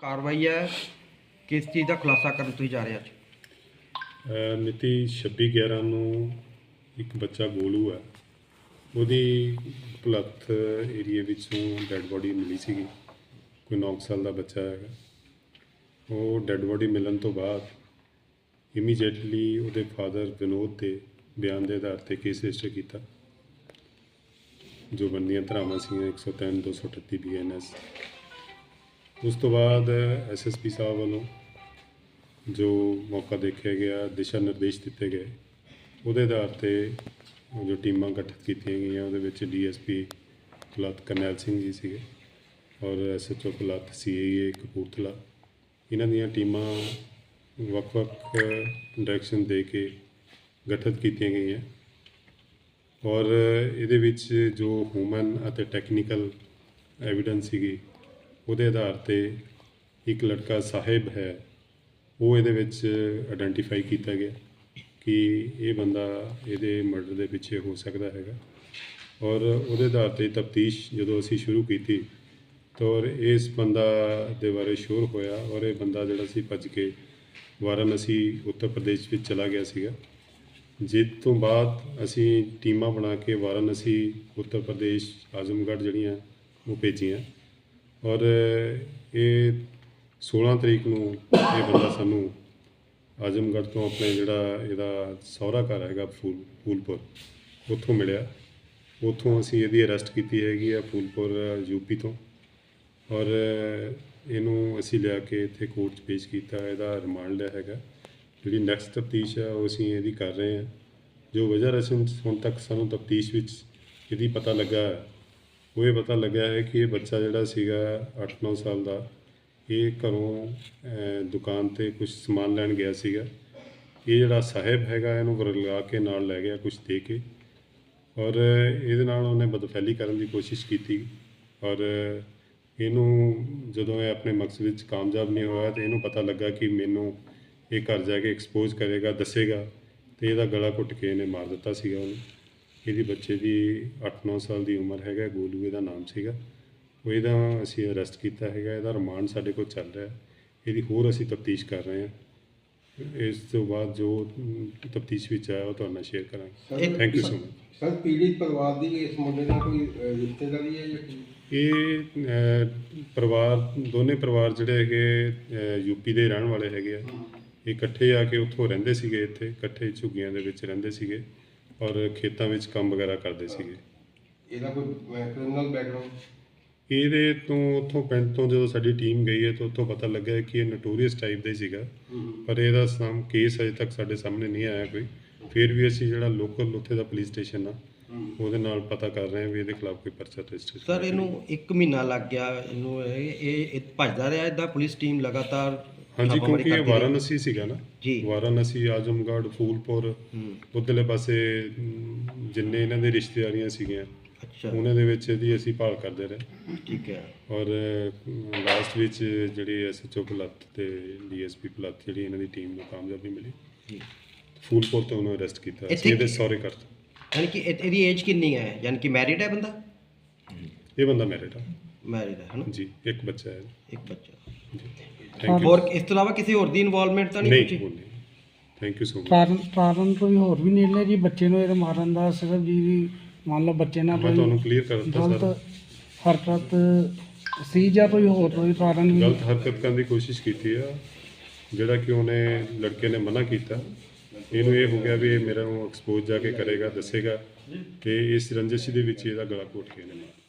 ਕਾਰਵਾਈ ਹੈ? ਕਿਸ ਚੀਜ਼ ਦਾ ਖੁਲਾਸਾ ਕਰਨ ਤੁਸੀਂ ਜਾ ਰਹੇ ਅੱਜ? ਅਹ ਮਿਤੀ 26/11 ਨੂੰ ਇੱਕ ਬੱਚਾ ਗੋਲੂ ਹੈ। ਉਹਦੀ ਭਲੱਥ ਏਰੀਆ ਵਿੱਚੋਂ ਡੈੱਡ ਬੋਡੀ ਮਿਲੀ ਸੀਗੀ। ਕੋਈ 9 ਸਾਲ ਦਾ ਬੱਚਾ ਹੈਗਾ। ਉਹ ਡੈੱਡ ਬੋਡੀ ਮਿਲਣ ਤੋਂ ਬਾਅਦ ਇਮੀਡੀਏਟਲੀ ਉਹਦੇ ਫਾਦਰ ਵਿਨੋਦ 'ਤੇ ਬਿਆਨ ਦੇ ਆਧਾਰ ਤੇ ਕੇਸ ਰਜਿਸਟਰ ਕੀਤਾ। ਜੋ ਬੰਦੀਆਂ ਧਰਾਵਾਂ ਸੀਗੀਆਂ 103 238 ਬੀਐਨਐਸ ਉਸ ਤੋਂ ਬਾਅਦ ਐਸਐਸਪੀ ਸਾਹਿਬ ਵੱਲੋਂ ਜੋ ਮੌਕਾ ਦੇਖਿਆ ਗਿਆ, ਦਿਸ਼ਾ ਨਿਰਦੇਸ਼ ਦਿੱਤੇ ਗਏ, ਉਹਦੇ ਆਧਾਰ ਤੇ ਜੋ ਟੀਮਾਂ ਗਠਿਤ ਕੀਤੀਆਂ ਗਈਆਂ, ਉਹਦੇ ਵਿੱਚ ਡੀਐਸਪੀ ਕੁਲਤ ਕਰਨੈਲ ਸਿੰਘ ਜੀ ਸੀਗੇ ਔਰ ਐਸਐਚਓ ਕੁਲਤ ਸੀਏਏ ਕਪੂਰਥਲਾ। ਇਹਨਾਂ ਦੀਆਂ ਟੀਮਾਂ ਵੱਖ-ਵੱਖ ਡਾਇਰੈਕਸ਼ਨ ਦੇ ਕੇ ਗਠਿਤ ਕੀਤੀਆਂ ਗਈਆਂ। ਔਰ ਇਹਦੇ ਵਿੱਚ ਜੋ ਹਿਊਮਨ ਅਤੇ ਟੈਕਨੀਕਲ ਐਵੀਡੈਂਸ ਸੀਗੀ ਉਹਦੇ ਆਧਾਰ ਤੇ ਇੱਕ ਲੜਕਾ ਸਾਹਿਬ ਹੈ, ਉਹ ਇਹਦੇ ਵਿੱਚ ਆਇਡੈਂਟੀਫਾਈ ਕੀਤਾ ਗਿਆ ਕਿ ਇਹ ਬੰਦਾ ਇਹਦੇ ਮਰਡਰ ਦੇ ਪਿੱਛੇ ਹੋ ਸਕਦਾ ਹੈਗਾ। ਔਰ ਉਹਦੇ ਆਧਾਰ ਤੇ ਤਫਤੀਸ਼ ਜਦੋਂ ਅਸੀਂ ਸ਼ੁਰੂ ਕੀਤੀ, ਤਾਂ ਔਰ ਇਸ ਬੰਦਾ ਦੇ ਬਾਰੇ ਸ਼ੋਰ ਹੋਇਆ ਔਰ ਇਹ ਬੰਦਾ ਜਿਹੜਾ ਸੀ ਭੱਜ ਕੇ ਵਾਰਾਣਸੀ, ਉੱਤਰ ਪ੍ਰਦੇਸ਼ ਵਿੱਚ ਚਲਾ ਗਿਆ ਸੀਗਾ। ਜਿਸ ਤੋਂ ਬਾਅਦ ਅਸੀਂ ਟੀਮਾਂ ਬਣਾ ਕੇ ਵਾਰਾਣਸੀ, ਉੱਤਰ ਪ੍ਰਦੇਸ਼, ਆਜ਼ਮਗੜ੍ਹ ਜਿਹੜੀਆਂ ਉਹ ਭੇਜੀਆਂ। ਔਰ ਇਹ 16 ਤਰੀਕ ਨੂੰ ਇਹ ਬੰਦਾ ਸਾਨੂੰ ਆਜ਼ਮਗੜ੍ਹ ਤੋਂ ਆਪਣੇ ਜਿਹੜਾ ਇਹਦਾ ਸਹੁਰਾ ਘਰ ਹੈਗਾ ਫੂਲ, ਫੂਲਪੁਰ, ਉੱਥੋਂ ਮਿਲਿਆ। ਉੱਥੋਂ ਅਸੀਂ ਇਹਦੀ ਅਰੈਸਟ ਕੀਤੀ ਹੈਗੀ ਆ ਫੂਲਪੁਰ ਯੂਪੀ ਤੋਂ। ਔਰ ਇਹਨੂੰ ਅਸੀਂ ਲਿਆ ਕੇ ਇੱਥੇ ਕੋਰਟ 'ਚ ਪੇਸ਼ ਕੀਤਾ, ਇਹਦਾ ਰਿਮਾਂਡ ਲਿਆ ਹੈਗਾ। ਜਿਹੜੀ ਨੈਕਸਟ ਤਫਤੀਸ਼ ਆ, ਉਹ ਅਸੀਂ ਇਹਦੀ ਕਰ ਰਹੇ ਹਾਂ। ਜੋ ਵਜ੍ਹਾ ਰਸਮ ਹੁਣ ਤੱਕ ਸਾਨੂੰ ਤਫਤੀਸ਼ ਵਿੱਚ ਇਹਦੀ ਪਤਾ ਲੱਗਾ ਉਹ ਇਹ ਪਤਾ ਲੱਗਿਆ ਹੈ ਕਿ ਇਹ ਬੱਚਾ ਜਿਹੜਾ ਸੀਗਾ 8-9 ਸਾਲ ਦਾ, ਇਹ ਘਰੋਂ ਦੁਕਾਨ ਤੇ ਕੁਝ ਸਮਾਨ ਲੈਣ ਗਿਆ ਸੀਗਾ। ਇਹ ਜਿਹੜਾ ਸਾਹਿਬ ਹੈਗਾ, ਇਹਨੂੰ ਵਰਗਾ ਕੇ ਨਾਲ ਲੈ ਗਿਆ ਕੁਝ ਦੇ ਕੇ। ਔਰ ਇਹਦੇ ਨਾਲ ਉਹਨੇ ਬਦਫੈਲੀ ਕਰਨ ਦੀ ਕੋਸ਼ਿਸ਼ ਕੀਤੀ। ਔਰ ਇਹਨੂੰ ਜਦੋਂ ਇਹ ਆਪਣੇ ਮਕਸਦ ਵਿੱਚ ਕਾਮਯਾਬ ਨਹੀਂ ਹੋਇਆ, ਤੇ ਇਹਨੂੰ ਪਤਾ ਲੱਗਾ ਕਿ ਮੈਨੂੰ ਇਹ ਘਰ ਜਾ ਕੇ ਐਕਸਪੋਜ਼ ਕਰੇਗਾ, ਦੱਸੇਗਾ, ਤੇ ਇਹਦਾ ਗਲਾ ਘੁੱਟ ਕੇ ਇਹਨੇ ਮਾਰ ਦਿੱਤਾ ਸੀਗਾ ਉਹਨੂੰ। ਇਹਦੀ ਬੱਚੇ ਦੀ 8-9 ਸਾਲ ਦੀ ਉਮਰ ਹੈਗਾ ਗੋਲੂ ਇਹਦਾ ਨਾਮ ਸੀਗਾ। ਉਹ ਇਹਦਾ ਅਸੀਂ ਅਰੈਸਟ ਕੀਤਾ ਹੈਗਾ ਇਹਦਾ ਰਿਮਾਂਡ ਸਾਡੇ ਕੋਲ ਚੱਲ ਰਿਹਾ। ਇਹਦੀ ਹੋਰ ਅਸੀਂ ਤਫਤੀਸ਼ ਕਰ ਰਹੇ ਹਾਂ। ਇਸ ਤੋਂ ਬਾਅਦ ਜੋ ਤਫਤੀਸ਼ ਵਿੱਚ ਆਇਆ ਉਹ ਤੁਹਾਡੇ ਨਾਲ ਸ਼ੇਅਰ ਕਰਾਂਗੇ। Thank you so much sir ਪੀੜਿਤ ਪਰਿਵਾਰ ਦੀ ਇਸ ਮੁੰਡੇ ਨਾਲ ਕੋਈ ਰਿਸ਼ਤੇਦਾਰੀ ਹੈ ਜਾਂ ਕੀ? ਇਹ ਪਰਿਵਾਰ ਦੋਨੇ ਪਰਿਵਾਰ ਜਿਹੜੇ ਹੈਗੇ ਯੂਪੀ ਦੇ ਰਹਿਣ ਵਾਲੇ ਹੈਗੇ ਆ। ਇਹ ਇਕੱਠੇ ਆ ਕੇ ਉੱਥੋਂ ਰਹਿੰਦੇ ਸੀਗੇ ਇੱਥੇ ਇਕੱਠੇ ਝੁੱਗੀਆਂ ਦੇ ਵਿੱਚ ਰਹਿੰਦੇ ਸੀਗੇ। ਔਰ ਖੇਤਾਂ ਵਿੱਚ ਕੰਮ ਵਗੈਰਾ ਕਰਦੇ ਸੀਗੇ। ਇਹਦਾ ਕੋਈ ਕ੍ਰਿਮੀਨਲ ਬੈਕਗ੍ਰਾਉਂਡ ਇਹਦੇ ਤੋਂ ਉੱਥੋਂ ਪਿੰਡ ਤੋਂ ਜਦੋਂ ਸਾਡੀ ਟੀਮ ਗਈ ਹੈ ਤਾਂ ਉੱਥੋਂ ਪਤਾ ਲੱਗਾ ਹੈ ਕਿ ਇਹ ਨੋਟੋਰੀਅਸ ਟਾਈਪ ਦਾ ਹੀ ਸੀਗਾ। ਪਰ ਇਹਦਾ ਸਾਮ ਕੇਸ ਅਜੇ ਤੱਕ ਸਾਡੇ ਸਾਹਮਣੇ ਨਹੀਂ ਆਇਆ ਕੋਈ। ਫਿਰ ਵੀ ਅਸੀਂ ਜਿਹੜਾ ਲੋਕਲ ਉੱਥੇ ਦਾ ਪੁਲਿਸ ਸਟੇਸ਼ਨ ਆ ਉਹਦੇ ਨਾਲ ਪਤਾ ਕਰ ਰਹੇ ਹਾਂ ਵੀ ਇਹਦੇ ਖਿਲਾਫ ਕੋਈ ਪਰਚਾ ਰਜਿਸਟਰ ਸਰ ਇਹਨੂੰ 1 ਮਹੀਨਾ ਲੱਗ ਗਿਆ। ਇਹਨੂੰ ਇਹ ਇਹ ਇਹ ਭੱਜਦਾ ਰਿਹਾ ਇਦਾਂ? ਪੁਲਿਸ ਟੀਮ ਲਗਾਤਾਰ ਹਾਂਜੀ ਕਿਉਂਕਿ ਇਹ। ਵਾਰਾਣਸੀ ਸੀਗਾ ਨਾ। ਜੀ। ਵਾਰਾਣਸੀ ਆਜਮਗੜ੍ਹ ਫੂਲਪੁਰ ਉਧਰਲੇ ਪਾਸੇ ਜਿੰਨੇ ਇਹਨਾਂ ਦੇ ਰਿਸ਼ਤੇਦਾਰੀਆਂ ਸੀਗੀਆਂ ਅੱਛਾ। ਉਹਨਾਂ ਦੇ ਵਿੱਚ ਇਹਦੀ ਅਸੀਂ ਭਾਲ ਕਰਦੇ ਰਹੇ। ਠੀਕ ਹੈ। ਔਰ ਲਾਸਟ ਵਿੱਚ ਜਿਹੜੀ ਐਸਐਚਓ ਪੁਲਤ ਤੇ ਡੀਐਸਪੀ ਪੁਲਤ ਜਿਹੜੀ ਇਹਨਾਂ ਦੀ ਟੀਮ ਨੂੰ ਕਾਮਯਾਬੀ ਮਿਲੀ। ਜੀ। ਫੂਲਪੁਰ ਤੋਂ ਉਹਨੂੰ ਅਰੈਸਟ ਕੀਤਾ। ਇੱਥੇ ਅਸੀਂ ਇਹਦੇ ਕਰਤਾ ਯਾਨੀ ਕਿ ਇਹ- ਇਹਦੀ ਏਜ ਕਿੰਨੀ ਹੈ? ਯਾਨੀ ਕਿ ਮੈਰਿਡ ਹੈ ਬੰਦਾ? ਇਹ ਬੰਦਾ ਮੈਰਿਡ ਆ। ਮੈਰਿਡ ਹੈ ਹਨਾ? ਜੀ ਇੱਕ ਬੱਚਾ ਹੈ। ਇੱਕ ਬੱਚਾ। ਥੈਂਕ ਯੂ ਹੋਰ ਇਸ ਤੋਂ ਇਲਾਵਾ ਕਿਸੇ ਹੋਰ ਦੀ ਇਨਵੋਲਵਮੈਂਟ ਤਾਂ ਨਹੀਂ ਨਹੀਂ ਥੈਂਕ ਯੂ ਸੋ ਮਚ ਕਾਰਨ ਕਾਰਨ ਕੋਈ ਹੋਰ ਵੀ ਨਹੀਂ ਲੈ ਜੀ ਬੱਚੇ ਨੂੰ ਇਹ ਮਾਰਨ ਦਾ ਸਿਰਫ ਜੀ ਵੀ ਮੰਨ ਲਓ ਬੱਚੇ ਨਾਲ ਮੈਂ ਤੁਹਾਨੂੰ ਕੋਈ ਕਲੀਅਰ ਕਰ ਦਿੱਤਾ ਗਲਤ ਸਰ। ਹਰਕਤ ਸੀ ਜਾਂ ਕੋਈ ਹੋਰ ਕੋਈ ਕਾਰਨ ਵੀ ਗਲਤ ਹਰਕਤ ਕਰਨ ਦੀ ਕੋਸ਼ਿਸ਼ ਕੀਤੀ ਆ। ਜਿਹੜਾ ਕਿ ਉਹਨੇ ਲੜਕੇ ਨੇ ਮਨਾ ਕੀਤਾ। ਇਹਨੂੰ ਇਹ ਹੋ ਗਿਆ ਵੀ ਇਹ ਮੇਰਾ ਨੂੰ ਐਕਸਪੋਜ਼ ਜਾ ਕੇ ਕਰੇਗਾ ਦੱਸੇਗਾ ਕਿ ਇਸ ਰੰਜਿਸ਼ ਦੇ ਵਿੱਚ ਇਹਦਾ ਗਲਾ ਘੋਟ ਕੇ ਇਹਨੇ ਮਾਰਿਆ।